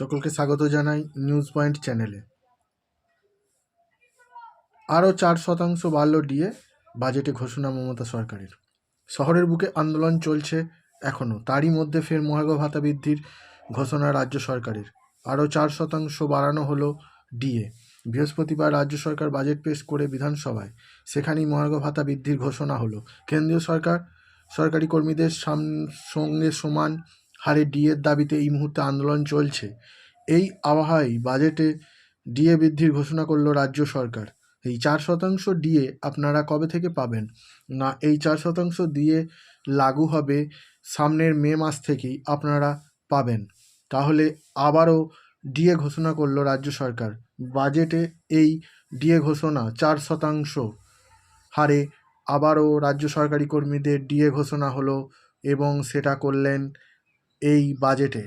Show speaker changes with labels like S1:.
S1: সকলকে স্বাগত জানাই নিউজ পয়েন্ট চ্যানেলে। আরও চার শতাংশ বাড়ল ডিএ বাজেটে ঘোষণা মমতা সরকারের। শহরের বুকে আন্দোলন চলছে এখনও, তারই মধ্যে ফের মহার্ঘ ভাতা বৃদ্ধির ঘোষণা রাজ্য সরকারের। আরও চার শতাংশ বাড়ানো হলো ডিএ। বৃহস্পতিবার রাজ্য সরকার বাজেট পেশ করে বিধানসভায়, সেখানেই মহার্ঘ ভাতা বৃদ্ধির ঘোষণা হলো। কেন্দ্রীয় সরকার, সরকারি কর্মীদের সঙ্গে সমান হারে ডিএর দাবিতে এই মুহূর্তে আন্দোলন চলছে। এই আবহাওয়ায় বাজেটে ডিএ বৃদ্ধির ঘোষণা করল রাজ্য সরকার। এই চার শতাংশ ডিএ আপনারা কবে থেকে পাবেন? না, এই চার শতাংশ দিয়ে লাগু হবে সামনের মে মাস থেকেই আপনারা পাবেন। তাহলে আবারও ডিএ ঘোষণা করল রাজ্য সরকার। বাজেটে এই ডিএ ঘোষণা চার শতাংশ হারে আবারও রাজ্য সরকারি কর্মীদের ডিএ ঘোষণা হলো এবং সেটা করলেন এই বাজেটে